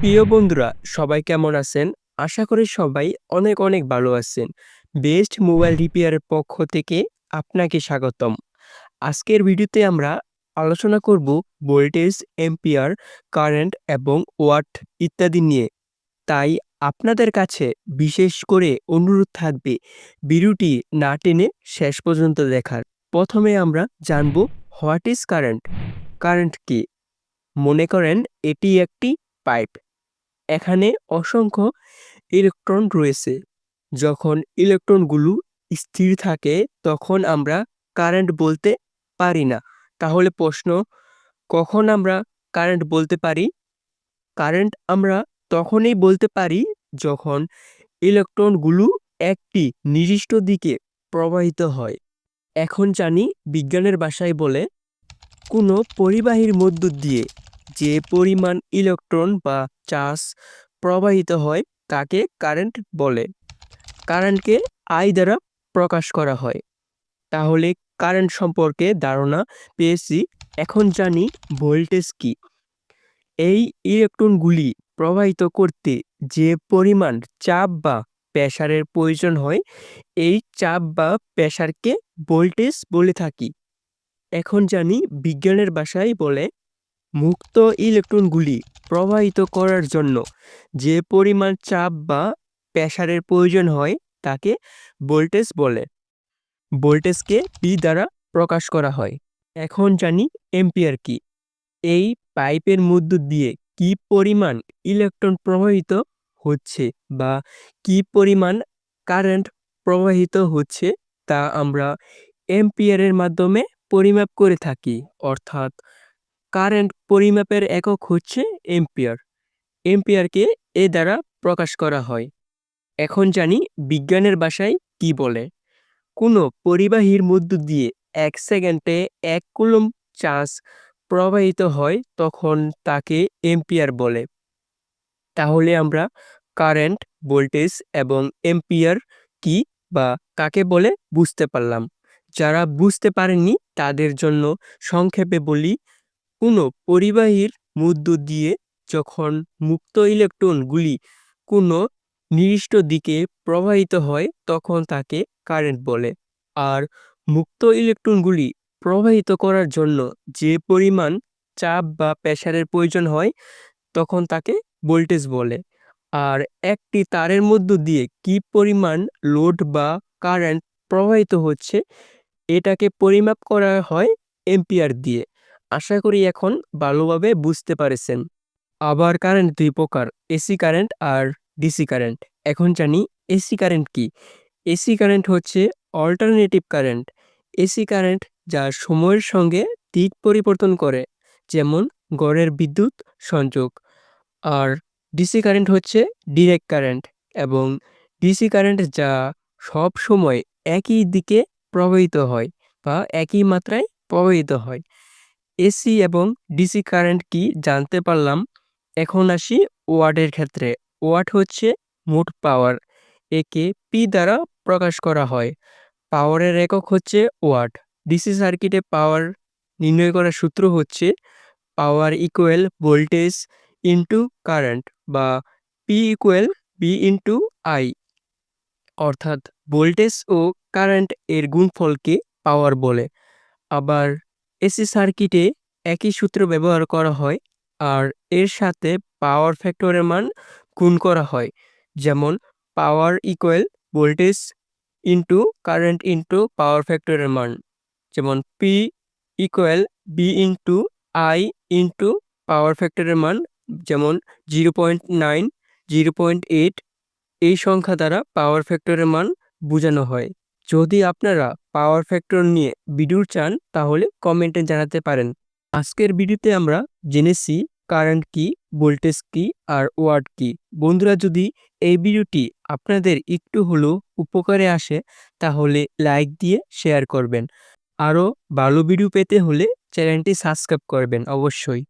প্রিয় বন্ধুরা, সবাই কেমন আছেন? আশা করি সবাই অনেক অনেক ভালো আছেন। বেস্ট মোবাইল রিপেয়ারের পক্ষ থেকে আপনাকে স্বাগতম। আজকের ভিডিওতে আমরা আলোচনা করব ভোল্টেজ, এম্পিয়ার, কারেন্ট এবং ওয়াট ইত্যাদি নিয়ে। তাই আপনাদের কাছে বিশেষ করে অনুরোধ থাকবে ভিডিওটি না টেনে শেষ পর্যন্ত দেখার। প্রথমে আমরা জানব হোয়াট ইজ কারেন্ট? কারেন্ট কি? মনে করেন এটি একটি পাইপ। এখানে অসংখ্য ইলেকট্রন রয়েছে। যখন ইলেকট্রনগুলো স্থির থাকে, তখন আমরা কারেন্ট বলতে পারি না। তাহলে প্রশ্ন, কখন আমরা কারেন্ট বলতে পারি? কারেন্ট আমরা তখনই বলতে পারি যখন ইলেকট্রনগুলো একটি নির্দিষ্ট দিকে প্রবাহিত হয়। এখন জানি বিজ্ঞানের ভাষায় বলে, কোনো পরিবাহীর মধ্য দিয়ে যে পরিমাণ ইলেকট্রন বা চার্জ প্রবাহিত হয়, তাকে কারেন্ট বলে। কারেন্টকে আই দ্বারা প্রকাশ করা হয়। তাহলে কারেন্ট সম্পর্কে ধারণা পেয়েছি। এখন জানি ভোল্টেজ কি। এই ইলেকট্রনগুলি প্রবাহিত করতে যে পরিমাণ চাপ বা প্রেশারের প্রয়োজন হয়, এই চাপ বা প্রেশারকে ভোল্টেজ বলে থাকি। এখন জানি বিজ্ঞানের ভাষায় বলে মুক্ত ইলেকট্রনগুলি প্রবাহিত করার জন্য যে পরিমাণ চাপ বা প্রেসারের প্রয়োজন হয় তাকে ভোল্টেজ বলে। ভোল্টেজকে পি দ্বারা প্রকাশ করা হয়। এখন জানি এম্পিয়ার কি। এই পাইপের মধ্য দিয়ে কি পরিমাণ ইলেকট্রন প্রবাহিত হচ্ছে বা কি পরিমাণ কারেন্ট প্রবাহিত হচ্ছে তা আমরা এম্পিয়ারের মাধ্যমে পরিমাপ করে থাকি। অর্থাৎ কারেন্ট পরিমাপের একক হচ্ছে এম্পিয়ার এম্পিয়ারকে এ দ্বারা প্রকাশ করা হয়। এখন জানি বিজ্ঞানের ভাষায় কি বলে। কোনো পরিবাহীর মধ্য দিয়ে এক সেকেন্ডে এক কুলম চার্জ প্রবাহিত হয় তখন তাকে এম্পিয়ার বলে। তাহলে আমরা কারেন্ট ভোল্টেজ এবং এম্পিয়ার কি বা কাকে বলে বুঝতে পারলাম। যারা বুঝতে পারেননি তাদের জন্য সংক্ষেপে বলি কোনো পরিবাহীর মধ্য দিয়ে যখন মুক্ত ইলেকট্রনগুলি কোনো নির্দিষ্ট দিকে প্রবাহিত হয়, তখন তাকে কারেন্ট বলে। আর মুক্ত ইলেকট্রনগুলি প্রবাহিত করার জন্য যে পরিমাণ চাপ বা প্রেসারের প্রয়োজন হয়, তখন তাকে ভোল্টেজ বলে। আর একটি তারের মধ্য দিয়ে কি পরিমাণ লোড বা কারেন্ট প্রবাহিত হচ্ছে, এটাকে পরিমাপ করা হয় এম্পিয়ার দিয়ে। আশা করি এখন ভালোভাবে বুঝতে পারেছেন। আবার কারেন্ট দুই প্রকার এসি কারেন্ট আর ডিসি কারেন্ট এখন জানি এসি কারেন্ট কি? এসি কারেন্ট হচ্ছে অল্টারনেটিভ কারেন্ট এসি কারেন্ট যা সময়ের সঙ্গে দিক পরিবর্তন করে, যেমন গড়ের বিদ্যুৎ সংযোগ। আর ডিসি কারেন্ট হচ্ছে ডিরেক্ট কারেন্ট এবং ডিসি কারেন্ট যা সব সময় একই দিকে প্রবাহিত হয় বা একই মাত্রায় প্রবাহিত হয়। এসি এবং ডিসি কারেন্ট কি জানতে পারলাম। এখন আসি ওয়াটের ক্ষেত্রে। ওয়াট হচ্ছে মোট পাওয়ার। একে পি দ্বারা প্রকাশ করা হয়। পাওয়ারের একক হচ্ছে ওয়াট ডিসি সার্কিটে পাওয়ার নির্ণয় করার সূত্র হচ্ছে power equal voltage into current বা P equal V into I অর্থাৎ ভোল্টেজ ও কারেন্ট এর গুণফলকে পাওয়ার বলে। আবার এসি সার্কিটে একই সূত্র ব্যবহার করা হয় আর এর সাথে পাওয়ার ফ্যাক্টরের মান গুণ করা হয়। যেমন, power equal voltage into current into power ফ্যাক্টরের মান। যেমন P equal V into I into power ফ্যাক্টরের মান। যেমন zero point nine zero point eight এই সংখ্যা দ্বারা পাওয়ার ফ্যাক্টরের মান বোঝানো হয়। যদি আপনারা পাওয়ার ফ্যাক্টর নিয়ে ভিডিও চান, তাহলে কমেন্টে জানাতে পারেন। আজকের ভিডিওতে আমরা জেনেছি কারেন্ট কি, ভোল্টেজ কি আর ওয়াট কি। বন্ধুরা, যদি এই ভিডিওটি আপনাদের একটু হলেও উপকারে আসে, তাহলে লাইক দিয়ে শেয়ার করবেন। আরও ভালো ভিডিও পেতে হলে চ্যানেলটি সাবস্ক্রাইব করবেন অবশ্যই।